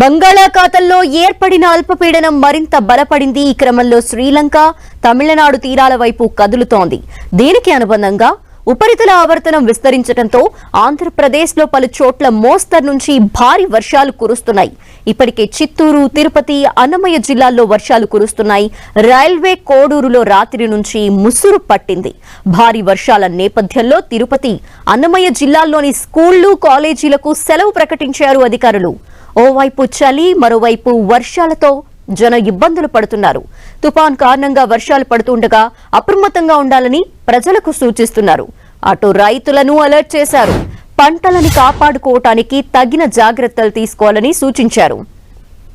బంగాళాఖాతంలో ఏర్పడిన అల్పపీడనం మరింత బలపడింది ఈ క్రమంలో శ్రీలంక తమిళనాడు తీరాల వైపు కదులుతోంది. దీనికి అనుబంధంగా ఉపరితల ఆవర్తనం విస్తరించడంతో ఆంధ్రప్రదేశ్లో పలు చోట్ల మోస్తరు నుంచి భారీ వర్షాలు కురుస్తున్నాయి. ఇప్పటికే చిత్తూరు తిరుపతి అన్నమయ్య జిల్లాల్లో వర్షాలు కురుస్తున్నాయి. రైల్వే కోడూరులో రాత్రి నుంచి ముసురు పట్టింది. భారీ వర్షాల నేపథ్యంలో తిరుపతి అన్నమయ్య జిల్లాల్లోని స్కూళ్ళు కాలేజీలకు సెలవు ప్రకటించారు అధికారులు. ఓవైపు చలి మరోవైపు వర్షాలతో జన ఇబ్బందులు పడుతున్నారు. తుపాన్ కారణంగా వర్షాలు పడుతుండగా అప్రమత్తంగా ఉండాలని ప్రజలకు సూచిస్తున్నారు. అటు రైతులను అలర్ట్ చేశారు. పంటలని కాపాడుకోవటానికి తగిన జాగ్రత్తలు తీసుకోవాలని సూచించారు.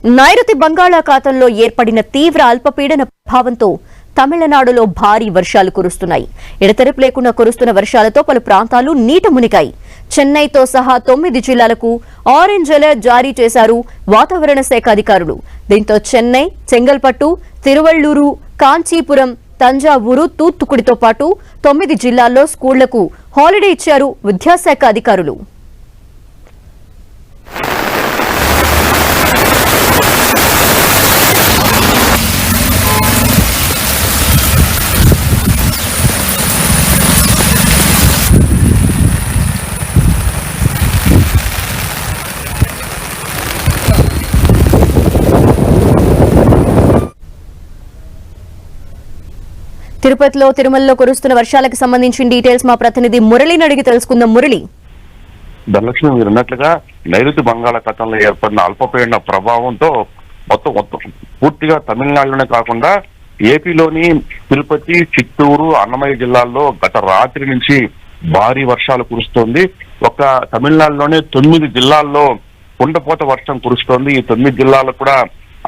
నైరుతి బంగాళాఖాతంలో ఏర్పడిన తీవ్ర అల్పపీడన ప్రభావంతో తమిళనాడులో భారీ వర్షాలు కురుస్తున్నాయి. ఎడతెరపు లేకుండా కురుస్తున్న వర్షాలతో పలు ప్రాంతాలు నీట మునిగాయి. చెన్నైతో సహా తొమ్మిది జిల్లాలకు ఆరెంజ్ అలర్ట్ జారీ చేశారు వాతావరణ శాఖ అధికారులు. దీంతో చెన్నై చెంగల్పట్టు తిరువళ్ళూరు కాంచీపురం తంజావూరు తూత్తుకుడితో పాటు తొమ్మిది జిల్లాల్లో స్కూళ్ళకు హాలిడే ఇచ్చారు విద్యాశాఖ అధికారులు. తిరుపతిలో తిరుమలలో కురుస్తున్న వర్షాలకు సంబంధించిన డీటెయిల్స్ మా ప్రతినిధి మురళిని అడిగి తెలుసుకుందాం. మురళి. ధనలక్ష్మి మీరు అన్నట్లుగా నైరుతి బంగాళాఖాతంలో ఏర్పడిన అల్పపీడన ప్రభావంతో మొత్తం మొత్తం పూర్తిగా తమిళనాడులోనే కాకుండా ఏపీలోని తిరుపతి చిత్తూరు అన్నమయ్య జిల్లాల్లో గత రాత్రి నుంచి భారీ వర్షాలు కురుస్తోంది. ఒక తమిళనాడులోనే తొమ్మిది జిల్లాల్లో కుండపోత వర్షం కురుస్తోంది. ఈ తొమ్మిది జిల్లాలకు కూడా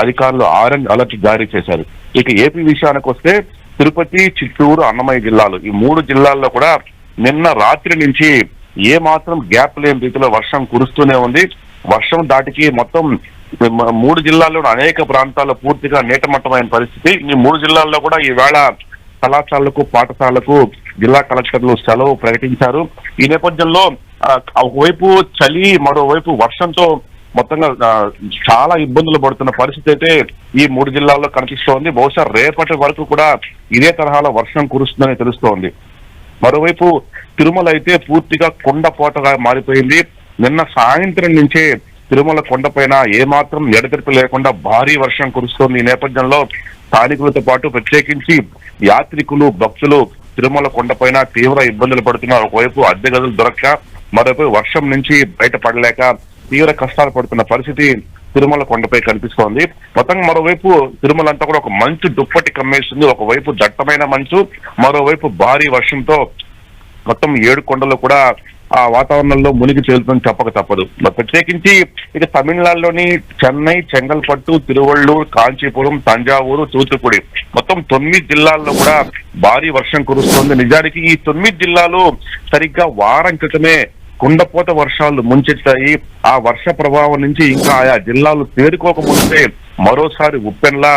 అధికారులు ఆరెంజ్ అలర్ట్ జారీ చేశారు. ఇక ఏపీ విషయానికి వస్తే తిరుపతి చిత్తూరు అన్నమయ్య జిల్లాలు. ఈ మూడు జిల్లాల్లో కూడా నిన్న రాత్రి నుంచి ఏ మాత్రం గ్యాప్ లేని రీతిలో వర్షం కురుస్తూనే ఉంది. వర్షం దాటికి మొత్తం మూడు జిల్లాల్లో అనేక ప్రాంతాల్లో పూర్తిగా నీటమట్టమైన పరిస్థితి. ఈ మూడు జిల్లాల్లో కూడా ఈవేళ కళాశాలలకు పాఠశాలకు జిల్లా కలెక్టర్లు సెలవు ప్రకటించారు. ఈ నేపథ్యంలో ఒకవైపు చలి మరోవైపు వర్షంతో మొత్తంగా చాలా ఇబ్బందులు పడుతున్న పరిస్థితి అయితే ఈ మూడు జిల్లాల్లో కనిపిస్తోంది. బహుశా రేపటి వరకు కూడా ఇదే తరహాలో వర్షం కురుస్తుందని తెలుస్తోంది. మరోవైపు తిరుమల అయితే పూర్తిగా కొండపోటగా మారిపోయింది. నిన్న సాయంత్రం నుంచే తిరుమల కొండపైన ఏమాత్రం ఎడతెరిపి లేకుండా భారీ వర్షం కురుస్తోంది. ఈ నేపథ్యంలో స్థానికులతో పాటు ప్రత్యేకించి యాత్రికులు భక్తులు తిరుమల కొండపైన తీవ్ర ఇబ్బందులు పడుతున్నారు. ఒకవైపు అద్దె గదులు దొరక్క మరోవైపు వర్షం నుంచి బయటపడలేక తీవ్ర కష్టాలు పడుతున్న పరిస్థితి తిరుమల కొండపై కనిపిస్తోంది. మొత్తం మరోవైపు తిరుమల అంతా కూడా ఒక మంచు దుప్పటి కమ్మేస్తుంది. ఒకవైపు దట్టమైన మంచు మరోవైపు భారీ వర్షంతో మొత్తం ఏడు కొండలు కూడా ఆ వాతావరణంలో మునిగి తేలుతుందని చెప్పక తప్పదు. ప్రత్యేకించి ఇక తమిళనాడులోని చెన్నై చెంగల్పట్టు తిరువళ్ళూరు కాంచీపురం తంజావూరు తూతుకుడి మొత్తం తొమ్మిది జిల్లాల్లో కూడా భారీ వర్షం కురుస్తోంది. నిజానికి ఈ తొమ్మిది జిల్లాలు సరిగ్గా వారం క్రితమే కుండపోత వర్షాలు ముంచెత్తాయి. ఆ వర్ష ప్రభావం నుంచి ఇంకా ఆయా జిల్లాలు తేరుకోకముందే మరోసారి ఉప్పెన్లా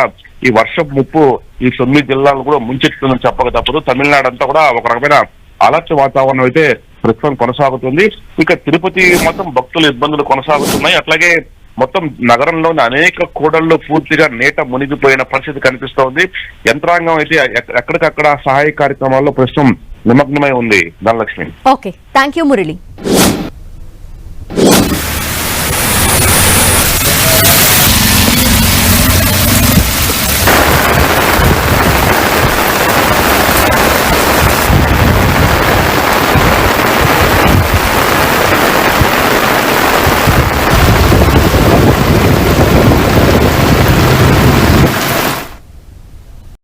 ఈ వర్షం ముప్పు ఈ తొమ్మిది జిల్లాలు కూడా ముంచెత్తుందని చెప్పక తప్పదు. తమిళనాడు అంతా కూడా ఒక రకమైన అలర్ట్ వాతావరణం అయితే ప్రస్తుతం కొనసాగుతుంది. ఇక తిరుపతి మొత్తం భక్తుల ఇబ్బందులు కొనసాగుతున్నాయి. అట్లాగే మొత్తం నగరంలోని అనేక కూడళ్ళు పూర్తిగా నీట మునిగిపోయిన పరిస్థితి కనిపిస్తోంది. యంత్రాంగం అయితే ఎక్కడికక్కడ సహాయ కార్యక్రమాల్లో ప్రస్తుతం నిమగ్నమై ఉంది. Dhanalakshmi. Okay. Thank you Murali.